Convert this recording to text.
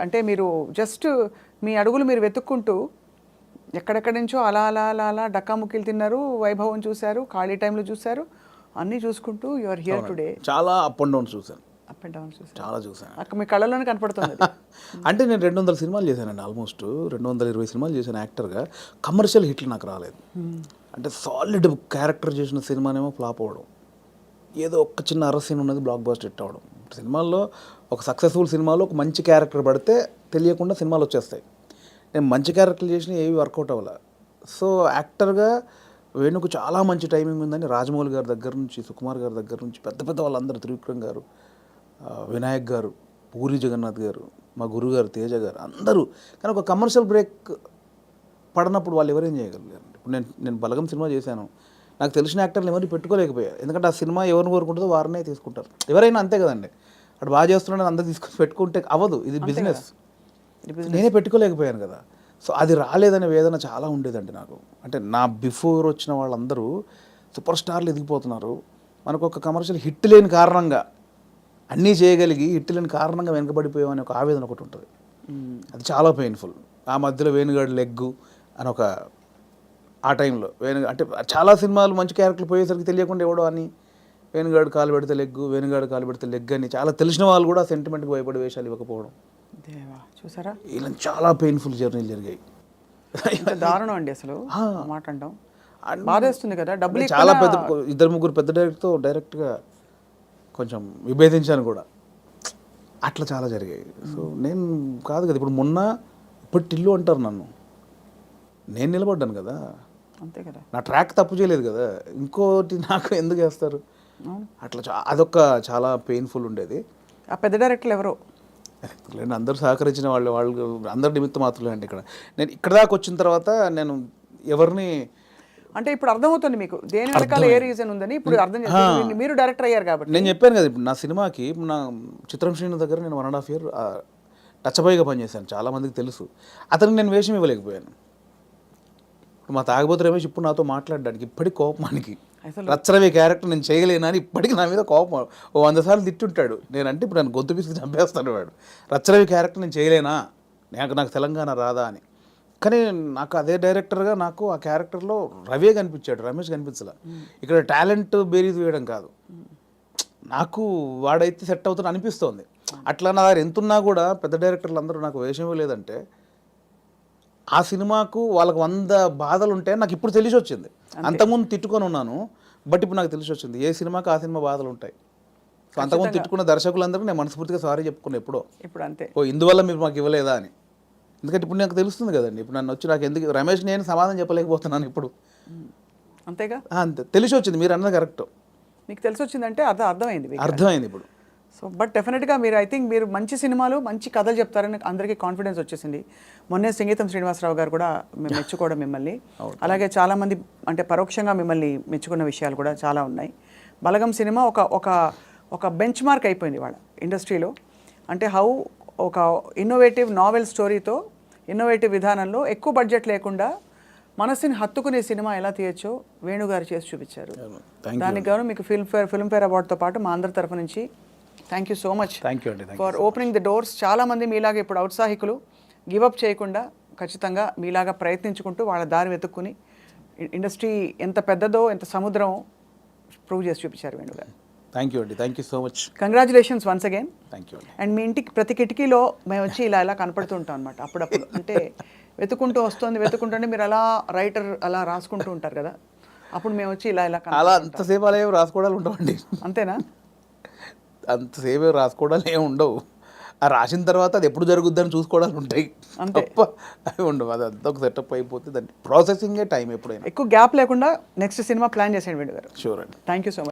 అంటే మీరు జస్ట్ మీ అడుగులు మీరు వెతుక్కుంటూ ఎక్కడెక్కడి నుంచో అలా అలా అలా అలా డక్కాముక్కీలు తిన్నారు వైభవం చూశారు ఖాళీ టైంలో చూశారు అన్నీ చూసుకుంటూ యు ఆర్ హియర్ టుడే చాలా అప్ అండ్ డౌన్ చూశాను. అప్ అండ్ డౌన్ చూశారు? చాలా చూశాను. అక్కడ మీ కళ్ళలోనే కనపడుతుంది. అంటే నేను రెండు వందల సినిమాలు చేశానండి ఆల్మోస్ట్ రెండు వందల ఇరవై సినిమాలు చేశాను యాక్టర్గా. కమర్షియల్ హిట్లు నాకు రాలేదు. అంటే సాలిడ్ క్యారెక్టర్ చేసిన సినిమానేమో ఫ్లాప్ అవ్వడం. ఏదో ఒక్క చిన్న అర సీన్ ఉన్నది బ్లాక్ బస్టర్ హిట్ అవ్వడం. సినిమాల్లో ఒక సక్సెస్ఫుల్ సినిమాలో ఒక మంచి క్యారెక్టర్ పడితే తెలియకుండా సినిమాలు వచ్చేస్తాయి. నేను మంచి క్యారెక్టర్లు చేసిన ఏవి వర్కౌట్ అవ్వాల. సో యాక్టర్గా వేణుకు చాలా మంచి టైమింగ్ ఉందని రాజమౌళి గారి దగ్గర నుంచి సుకుమార్ గారి దగ్గర నుంచి పెద్ద పెద్ద వాళ్ళందరూ త్రివిక్రమ్ గారు వినాయక్ గారు పూరి జగన్నాథ్ గారు మా గురువు గారు తేజ గారు అందరూ. కానీ ఒక కమర్షియల్ బ్రేక్ పడినప్పుడు వాళ్ళు ఎవరేం చేయగలిగారు ఇప్పుడు నేను నేను బలగం సినిమా చేశాను. నాకు తెలిసిన యాక్టర్లు ఎవరిని పెట్టుకోలేకపోయారు. ఎందుకంటే ఆ సినిమా ఎవరిని కోరుకుంటుందో వారినే తీసుకుంటారు. ఎవరైనా అంతే కదండి. అటు బాగా చేస్తున్నాడని అందరు తీసుకొని పెట్టుకుంటే అవ్వదు. ఇది బిజినెస్ నేనే పెట్టుకోలేకపోయాను కదా. సో అది రాలేదనే వేదన చాలా ఉండేదండి నాకు. అంటే నా బిఫోర్ వచ్చిన వాళ్ళందరూ సూపర్ స్టార్లు ఎదిగిపోతున్నారు. మనకు ఒక కమర్షియల్ హిట్ లేని కారణంగా అన్నీ చేయగలిగి హిట్ లేని కారణంగా వెనకబడిపోయామనే ఒక ఆవేదన ఒకటి ఉంటుంది. అది చాలా పెయిన్ఫుల్ ఆ మధ్యలో వేణుగాడు లెగ్గు అని ఒక ఆ టైంలో. వేణు అంటే చాలా సినిమాలు మంచి క్యారెక్టర్లు పోయేసరికి తెలియకుండా ఎవడో అని వేణుగాడు కాలు పెడితే లెగ్గు వేణుగాడు కాలు పెడితే లెగ్ అని చాలా తెలిసిన వాళ్ళు కూడా సెంటిమెంట్కి భయపడి వేషాలు ఇవ్వకపోవడం. చూసారా? ఇలా చాలా పెయిన్ఫుల్ జర్నీలు జరిగాయి. దారుణం అండి అసలు. మాట అంటాం. బాధేస్తుంది కదా డబ్బులు చాలా పెద్ద ఇద్దరు ముగ్గురు పెద్ద డైరెక్టర్తో డైరెక్ట్గా కొంచెం విభేదించాను కూడా. అట్లా చాలా జరిగాయి. సో నేను కాదు కదా ఇప్పుడు మొన్న ఇప్పుడు టిల్లు అంటారు నన్ను. నేను నిలబడ్డాను కదా. అంతే కదా. నా ట్రాక్ తప్పు చేయలేదు కదా. ఇంకోటి నాకు ఎందుకు వేస్తారు. అట్లా అదొక చాలా పెయిన్ఫుల్ ఉండేది. ఆ పెద్ద డైరెక్టర్లు ఎవరో? లేండి అందరూ సహకరించిన వాళ్ళు వాళ్ళు అందరి నిమిత్తం మాత్రమే అండి ఇక్కడ. నేను ఇక్కడ దాకా వచ్చిన తర్వాత నేను ఎవరిని అంటే ఇప్పుడు అర్థమవుతుంది మీకు. దేని వెనకాల ఏ రీజన్ ఉందని ఇప్పుడు అర్థం చేస్తుంది. మీరు డైరెక్టర్ అయ్యారు కాబట్టి. నేను చెప్పాను కదా ఇప్పుడు నా సినిమాకి నా చిత్రం శ్రీను దగ్గర నేను one and half year touch బాయ్గా పనిచేశాను. చాలా మందికి తెలుసు. అతనికి నేను వేషం ఇవ్వలేకపోయాను. ఇప్పుడు మా తాగబోతు రమేష్ ఇప్పుడు నాతో మాట్లాడడానికి ఇప్పటికి కోపమానికి అసలు రచ్చరవి క్యారెక్టర్ నేను చేయలేనా అని ఇప్పటికి నా మీద కోపం. ఓ వంద సార్లు తిట్టుంటాడు. నేనంటే ఇప్పుడు నన్ను గొంతు పిసికి చంపేస్తాడు వాడు. రచ్చరవి క్యారెక్టర్ నేను చేయలేనా? నాకు నాకు తెలంగాణ రాదా అని. కానీ నాకు అదే డైరెక్టర్గా నాకు ఆ క్యారెక్టర్లో రవే కనిపించాడు రమేష్ కనిపించలే. ఇక్కడ టాలెంట్ బేరీజ్ వేయడం కాదు. నాకు వాడైతే సెట్ అవుతుంది అనిపిస్తోంది. అట్లా నా దగ్గర ఎంతున్నా కూడా పెద్ద డైరెక్టర్లు అందరూ నాకు వేషం లేదంటే ఆ సినిమాకు వాళ్ళకి వంద బాధలు ఉంటే నాకు ఇప్పుడు తెలిసి వచ్చింది అంతకుముందు తిట్టుకొని ఉన్నాను బట్ ఇప్పుడు నాకు తెలిసి వచ్చింది ఏ సినిమాకి ఆ సినిమా బాధలు ఉంటాయి సో అంతకుముందు తిట్టుకున్న దర్శకులందరికీ నేను మనస్ఫూర్తిగా సారీ చెప్పుకున్నా ఎప్పుడో. ఇప్పుడు అంతే. ఓ ఇందువల్ల మీరు మాకు ఇవ్వలేదా అని. ఎందుకంటే ఇప్పుడు నాకు తెలుస్తుంది కదండి. ఇప్పుడు నన్ను వచ్చి నాకు ఎందుకు రమేష్ నేను సమాధానం చెప్పలేకపోతున్నాను ఇప్పుడు. అంతేగా? అంతే. తెలిసి వచ్చింది మీరు అన్నది కరెక్ట్. మీకు తెలిసి వచ్చిందంటే అర్థం అర్థమైంది. అర్థమైంది ఇప్పుడు. సో బట్ డెఫినెట్గా మీరు ఐ థింక్ మీరు మంచి సినిమాలు మంచి కథలు చెప్తారని అందరికీ కాన్ఫిడెన్స్ వచ్చేసింది. మొన్నే సంగీతం శ్రీనివాసరావు గారు కూడా మెచ్చుకోవడం మిమ్మల్ని. అలాగే చాలామంది అంటే పరోక్షంగా మిమ్మల్ని మెచ్చుకున్న విషయాలు కూడా చాలా ఉన్నాయి. బలగం సినిమా ఒక ఒక ఒక బెంచ్ మార్క్ అయిపోయింది వాళ్ళ ఇండస్ట్రీలో. అంటే హౌ ఒక ఇన్నోవేటివ్ నావెల్ స్టోరీతో ఇన్నోవేటివ్ విధానంలో ఎక్కువ బడ్జెట్ లేకుండా మనసుని హత్తుకునే సినిమా ఎలా తీయచ్చో వేణుగారు చేసి చూపించారు. దానికి గాను మీకు ఫిల్మ్ఫేర్ ఫిల్మ్ఫేర్ అవార్డుతో పాటు మా అందరి తరఫు నుంచి thank you so much thank you అండి ఫర్ ఓపెనింగ్ ద డోర్స్ చాలా మంది మీలాగా ఇప్పుడు ఔత్సాహికులు గివ్ అప్ చేయకుండా ఖచ్చితంగా మీలాగా ప్రయత్నించుకుంటూ వాళ్ళ దారి వెతుక్కుని ఇండస్ట్రీ ఎంత పెద్దదో ఎంత సముద్రం ప్రూవ్ చేసి చూపించారు వేణుగారు. థ్యాంక్ యూ అండి thank you so much congratulations once again thank you అండి అండ్ మీ ఇంటికి ప్రతి కిటికీలో మేము వచ్చి ఇలా ఇలా కనపడుతూ ఉంటాం అనమాట అప్పుడప్పుడు. అంటే వెతుకుంటూ వస్తుంది వెతుకుంటుంటే మీరు అలా రైటర్ అలా రాసుకుంటూ ఉంటారు కదా. అప్పుడు మేము వచ్చి ఇలా ఇలా అలా. అంతసేపు అలా రాసుకోవడాలు ఉండవండి. అంతేనా? అంతసేపు ఏం రాసుకోవడాలు ఏమి ఉండవు. ఆ రాసిన తర్వాత అది ఎప్పుడు జరుగుద్దని చూసుకోవడాలు ఉంటాయి. తప్ప అవి ఉండవు. అది అంతా ఒక సెటప్ అయిపోతే దాని ప్రాసెసింగే టైం ఎప్పుడైనా. ఎక్కువ గ్యాప్ లేకుండా నెక్స్ట్ సినిమా ప్లాన్ చేసేయండి గారు షూర్ అండి. Thank you so much